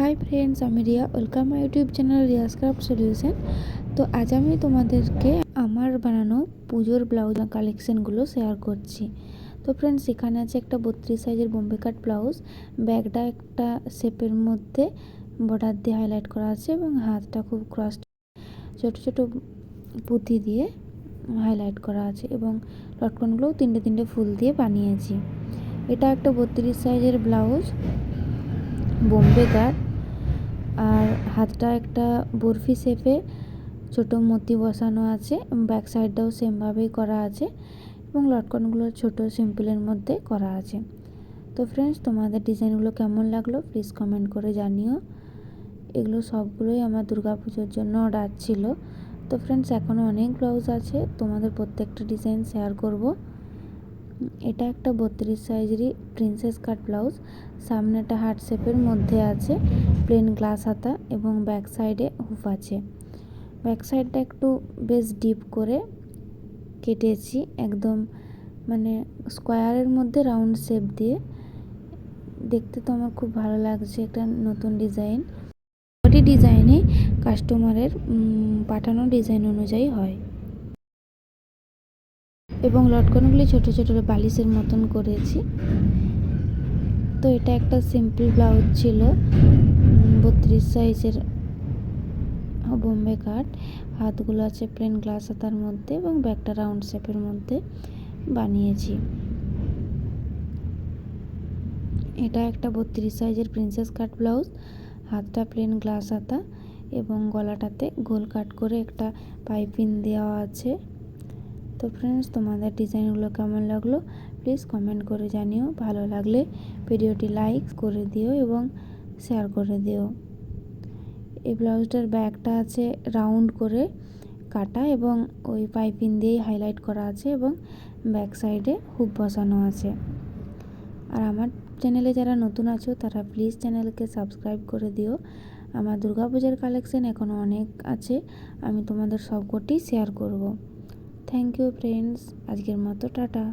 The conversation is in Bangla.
হাই ফ্রেন্ডস আমি Riya. Welcome my YouTube channel Riya's craft solution তো আজ আমি তোমাদেরকে আমার বানানো পুজোর ব্লাউজ কালেকশানগুলো শেয়ার করছি। তো ফ্রেন্ডস এখানে আছে একটা বত্রিশ সাইজের বোম্বে কাট ব্লাউজ ব্যাগটা একটা শেপের মধ্যে বর্ডার দিয়ে হাইলাইট করা আছে এবং হাতটা খুব ক্রস ছোট ছোট পুঁতি দিয়ে হাইলাইট করা আছে এবং লটকনগুলোও তিনটে তিনটে ফুল দিয়ে বানিয়েছি। এটা একটা বত্রিশ সাইজের ব্লাউজ বোম্বে গার্ড আর হাতটা একটা বরফি শেপে ছোট মতি বসানো আছে ব্যাক সাইডটাও সেমভাবেই করা আছে এবং লটকনগুলো ছোট সিম্পলের মধ্যে করা আছে। তো ফ্রেন্ডস তোমাদের ডিজাইনগুলো কেমন লাগল? প্লিজ কমেন্ট করে জানিও। এগুলো সবগুলোই আমার পুজোর জন্য অর্ডার ছিল। তো ফ্রেন্ডস এখনও অনেক ব্লাউজ আছে। তোমাদের প্রত্যেকটা ডিজাইন শেয়ার করব। এটা একটা বত্রিশ সাইজেরই প্রিন্সেস কাট ব্লাউজ সামনেটা হার্ট শেপের মধ্যে আছে প্লেন গ্লাস হাতা এবং ব্যাক সাইডে হুফ আছে। ব্যাক সাইডটা একটু বেশ ডিপ করে কেটেছি, একদম মানে স্কোয়ারের মধ্যে রাউন্ড শেপ দিয়ে। দেখতে তো আমার খুব ভালো লাগছে একটা নতুন ডিজাইন ডিজাইনে কাস্টমারের পাঠানো ডিজাইন অনুযায়ী হয়। এবং লটকনগুলি ছোট ছোট বালিশের মতন করেছি। তো এটা একটা সিম্পল ব্লাউজ ছিল বত্রিশ সাইজের বোম্বে কাট। হাতগুলো আছে প্লেন গ্লাস হাতার মধ্যে এবং ব্যাগটা রাউন্ড শেপের মধ্যে বানিয়েছি। এটা একটা বত্রিশ সাইজের প্রিন্সেস কাট ব্লাউজ হাতটা প্লেন গ্লাস হাতা এবং গলাটাতে গোল কাট করে একটা পাইপিন দেওয়া আছে। তো ফ্রেন্ডস তোমাদের ডিজাইনগুলো কেমন লাগল? প্লিজ কমেন্ট করে জানিও। ভালো লাগলে ভিডিওটি লাইক করে দিও এবং শেয়ার করে দিও। এই ব্লাউজটার ব্যাগটা আছে রাউন্ড করে কাটা এবং ওই পাইপিং দিয়েই হাইলাইট করা আছে এবং ব্যাক সাইডে হুপ বসানো আছে। আর আমার চ্যানেলে যারা নতুন আছো, তারা প্লিজ চ্যানেলকে সাবস্ক্রাইব করে দিও। আমার দুর্গাপূজার কালেকশন এখনও অনেক আছে। আমি তোমাদের সবকটি শেয়ার করব। Thank you friends. আজকের মতো টাটা।